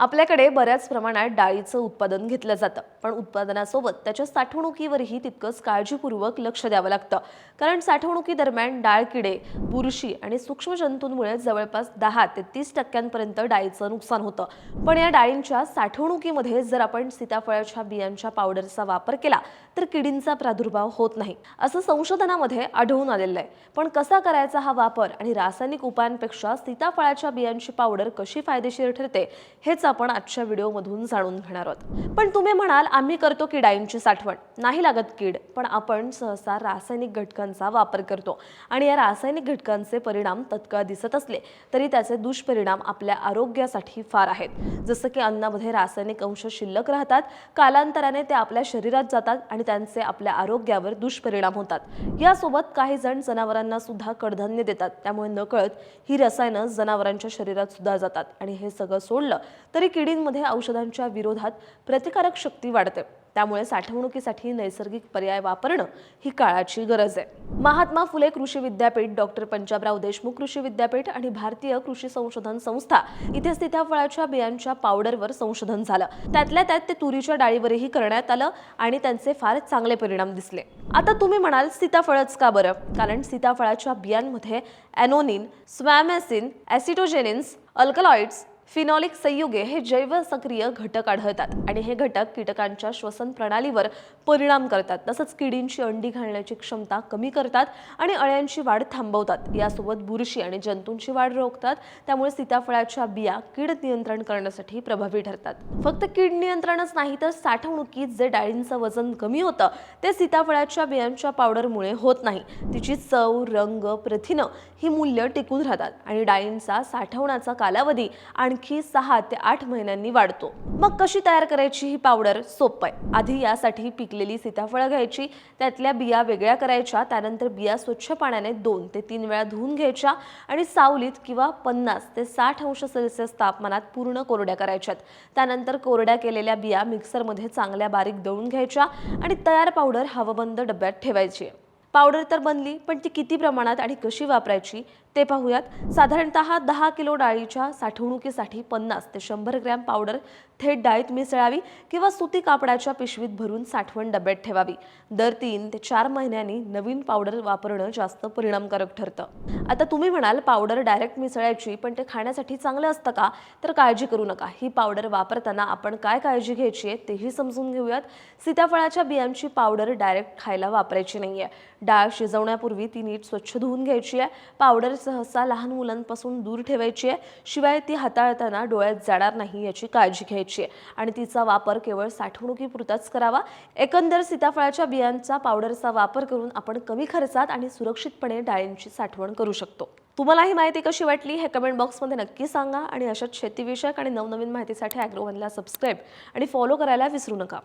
आपल्याकडे बऱ्याच प्रमाणात डाळीचं उत्पादन घेतलं जातं. पण उत्पादनासोबत त्याच्या साठवणुकीवरही तितकंच काळजीपूर्वक लक्ष द्यावं लागतं. कारण साठवणुकीदरम्यान डाळ किडे बुरशी आणि सूक्ष्म जंतूंमुळे जवळपास दहा ते तीस टक्क्यांपर्यंत डाळीचं नुकसान होतं. पण या डाळींच्या साठवणुकीमध्ये जर आपण सीताफळाच्या बियांच्या पावडरचा वापर केला तर किडींचा प्रादुर्भाव होत नाही. असं संशोधनामध्ये आढळून आलेलं आहे. पण कसा करायचा हा वापर आणि रासायनिक उपायांपेक्षा सीताफळाच्या बियांची पावडर कशी फायदेशीर ठरते हेच आपण आजच्या व्हिडिओमधून जाणून घेणार आहोत. पण तुम्ही म्हणाल आम्ही करतो किडाईंची साठवण. नाही लागत कीड पण आपण सहसा रासायनिक घटकांचा वापर करतो. आणि या रासायनिक घटकांचे परिणाम तत्काळ दिसत असले तरी त्याचे दुष्परिणाम आपल्या आरोग्यासाठी फार आहेत. जसं की अन्नामध्ये रासायनिक अंश शिल्लक राहतात कालांतराने ते आपल्या शरीरात जातात आणि त्यांचे आपल्या आरोग्यावर दुष्परिणाम होतात. यासोबत काही जण जनावरांना सुद्धा कडधान्य देतात. त्यामुळे नकळत ही रसायनं जनावरांच्या शरीरात सुद्धा जातात आणि हे सगळं सोडलं तरी किडींमध्ये औषधांच्या विरोधात प्रतिकारक शक्ती वाढते. त्यामुळे साठवणुकीसाठी नैसर्गिक पर्याय वापरणं ही काळाची गरज आहे. महात्मा फुले कृषी विद्यापीठ डॉक्टर पंजाबराव देशमुख कृषी विद्यापीठ आणि भारतीय कृषी संशोधन संस्था इथे सीताफळाच्या बियांच्या पावडरवर संशोधन झालं. त्यातल्या त्यात ते तुरीच्या डाळीवरही करण्यात आलं आणि त्यांचे फार चांगले परिणाम दिसले. आता तुम्ही म्हणाल सीताफळच का बरं? कारण सीताफळाच्या बियांमध्ये ॲनोनिन स्वॅमॅसिन ॲसिटोजेनिन्स अल्कलॉइड्स फिनॉलिक संयुगे हे जैव सक्रिय घटक आढळतात आणि हे घटक कीटकांच्या श्वसन प्रणालीवर परिणाम करतात. तसंच किडींची अंडी घालण्याची क्षमता कमी करतात आणि अळ्यांची वाढ थांबवतात. यासोबत बुरशी आणि जंतूंची वाढ रोखतात. त्यामुळे सीताफळाच्या बिया कीड नियंत्रण करण्यासाठी प्रभावी ठरतात. फक्त कीड नियंत्रणच नाही तर साठवणुकीत जे डाळींचं वजन कमी होतं ते सीताफळाच्या बियांच्या पावडरमुळे होत नाही. तिची चव रंग प्रथिनं ही मूल्य टिकून राहतात आणि डाळींचा साठवण्याचा कालावधी आणि आणखी सहा ते आठ महिन्यांनी वाढतो. मग कशी तयार करायची ही पावडर सोपं आहे. आधी यासाठी पिकलेली सीताफळं घ्यायची त्यातल्या बिया वेगळ्या करायच्या त्यानंतर बिया स्वच्छ पाण्याने दोन ते तीन वेळा धुवून घ्यायच्या आणि सावलीत किंवा पन्नास ते साठ अंश सेल्सिअस तापमानात पूर्ण कोरड्या करायच्यात. त्यानंतर कोरड्या केलेल्या बिया मिक्सरमध्ये चांगल्या बारीक दळून घ्यायच्या आणि तयार पावडर हवाबंद डब्यात ठेवायची. पावडर तर बनली पण ती किती प्रमाणात आणि कशी वापरायची ते पाहूयात. साधारणतः दहा किलो डाळीच्या साठवणुकीसाठी पन्नास ते शंभर ग्रॅम पावडर थेट डाळीत मिसळावी किंवा सुती कापडाच्या पिशवीत भरून साठवण डब्यात ठेवावी. दर तीन ते चार महिन्यांनी नवीन पावडर वापरणं जास्त परिणामकारक ठरतं. आता तुम्ही म्हणाल पावडर डायरेक्ट मिसळायची पण ते खाण्यासाठी चांगलं असतं का? तर काळजी करू नका. ही पावडर वापरताना आपण काय काळजी घ्यायची आहे तेही समजून घेऊयात. सीताफळाच्या बियांची पावडर डायरेक्ट खायला वापरायची नाही आहे डाळ शिजवण्यापूर्वी ती नीट स्वच्छ धुवून घ्यायची आहे. पावडर सहसा लहान मुलांपासून दूर ठेवायची आहे. शिवाय ती हाताळताना डोळ्यात जाणार नाही याची काळजी घ्यायची आहे. आणि तिचा वापर केवळ साठवणुकीपुरताच करावा. एकंदर सीताफळाच्या बियांचा पावडरचा वापर करून आपण कमी खर्चात आणि सुरक्षितपणे डाळींची साठवण करू शकतो. तुम्हाला ही माहिती कशी वाटली हे कमेंट बॉक्समध्ये नक्की सांगा आणि अशाच शेतीविषयक आणि नवनवीन माहितीसाठी ॲग्रोवनला सबस्क्राईब आणि फॉलो करायला विसरू नका.